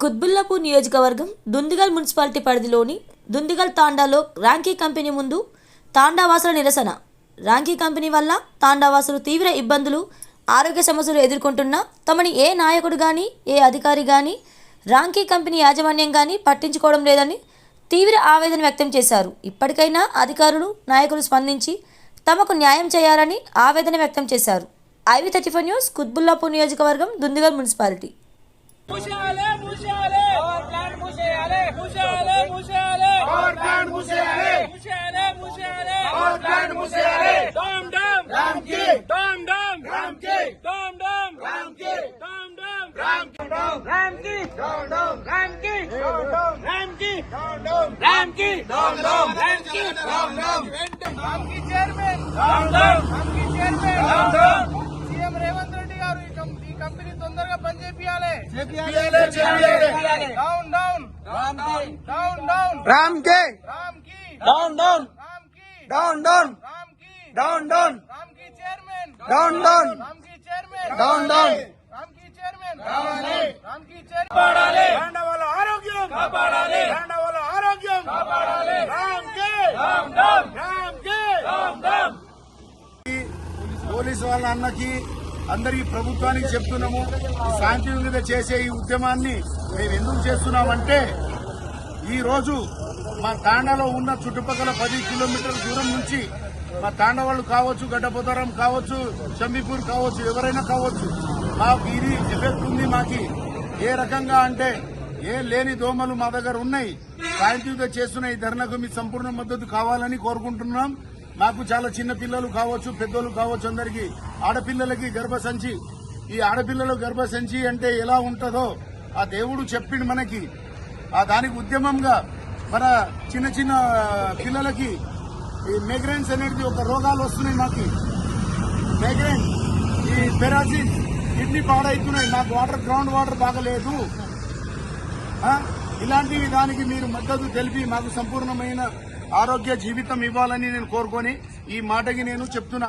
కుత్బుల్లాపూర్ నియోజకవర్గం దుందిగల్ మున్సిపాలిటీ పరిధిలోని దుందిగల్ తాండాలో ర్యాంకీ కంపెనీ ముందు తాండావాసుల నిరసన. రాంకీ కంపెనీ వల్ల తాండావాసులు తీవ్ర ఇబ్బందులు ఆరోగ్య సమస్యలు ఎదుర్కొంటున్నా తమని ఏ నాయకుడు కానీ ఏ అధికారి కానీ రాంకీ కంపెనీ యాజమాన్యం కానీ పట్టించుకోవడం లేదని తీవ్ర ఆవేదన వ్యక్తం చేశారు. ఇప్పటికైనా అధికారులు నాయకులు స్పందించి తమకు న్యాయం చేయాలని ఆవేదన వ్యక్తం చేశారు. IV thirty four news Quthbullapur నియోజకవర్గం Dundigal municipality. మూసేయాలి మూసేయాలి power plant మూసేయాలి మూసేయాలి మూసేయాలి power plant మూసేయాలి మూసేయాలి మూసేయాలి power plant మూసేయాలి డమ్ డమ్ రామ్ కి డమ్ డమ్ రామ్ కి డమ్ డమ్ రామ్ కి డమ్ డమ్ రామ్ కి డౌన్ రామ్ కి డౌన్ డౌన్ రామ్ కి డౌన్ డౌన్ రామ్ కి డౌన్ డౌన్ రామ్ కి డౌన్ డౌన్ రామ్ కి డౌన్ డౌన్ రామ్ కి చైర్మన్ డౌన్ డౌన్ రామ్ కి chairman down down CM Revanth Reddy garu ఈ కం- ఈ కంపెనీ తొందరగా పని చేపియాలి చేపియాలి చేపియాలి డౌన్ డౌన్ రామ్ కి డౌన్ డౌన్ రామ్ కి రామ్ కి డౌన్ డౌన్ రామ్ కి డౌన్ డౌన్ రామ్ కి డౌన్ డౌన్ రామ్ కి చైర్మన్ డౌన్ డౌన్ రామ్ కి చైర్మన్ డౌన్ డౌన్ రామ్ కి చైర్మన్ రావాలి. రామ్ కి చైర్మన్ కాపాడాలి వాళ్ళ ఆరోగ్యం కాపాడాలి వాళ్ళ ఆరోగ్యం కాపాడాలి రామ్ కి డౌన్ డౌన్ రామ్ కి డౌన్ డౌన్ పోలీసు వాళ్ళ అన్నకి అందరి ప్రభుత్వానికి చెప్తున్నాము ఈ శాంతియుతంగా చేసే ఈ ఉద్యమాన్ని మేము ఎందుకు చేస్తున్నామంటే ఈరోజు మా తాండాలో ఉన్న చుట్టుపక్కల పది కిలోమీటర్ల దూరం నుంచి మా తాండవాళ్ళు కావచ్చు గడ్డపోతారం కావచ్చు షంబీపూర్ కావచ్చు ఎవరైనా కావచ్చు మాకు ఇది ఎఫెక్ట్ ఉంది మాకి. ఏ రకంగా అంటే ఏ లేని దోమలు మా దగ్గర ఉన్నాయి శాంతియుతంగా చేస్తున్న ఈ ధర్నాకు మీ సంపూర్ణ మద్దతు కావాలని కోరుకుంటున్నాం. మాకు చాలా చిన్న పిల్లలు కావచ్చు పెద్దోళ్ళు కావచ్చు అందరికి. ఆడపిల్లలకి గర్భసంచి. ఈ ఆడపిల్లలు గర్భసంచి అంటే ఎలా ఉంటుందో ఆ దేవుడు చెప్పిండు మనకి. ఆ దానికి ఉద్యమంగా మన చిన్న చిన్న పిల్లలకి ఈ మైగ్రైన్స్ అనేది ఒక రోగాలు వస్తున్నాయి మాకు. మైగ్రైన్ ఈ పెరాసిస్ కిడ్నీ పాడైతున్నాయి. నాకు వాటర్ గ్రౌండ్ వాటర్ బాగలేదు. ఇలాంటివి ఇలాంటి దానికి మీరు మద్దతు తెలిపి మాకు సంపూర్ణమైన ఆరోగ్య జీవితం ఇవ్వాలని నేను కోరుకొని ఈ మాటకి నేను చెప్తున్నా.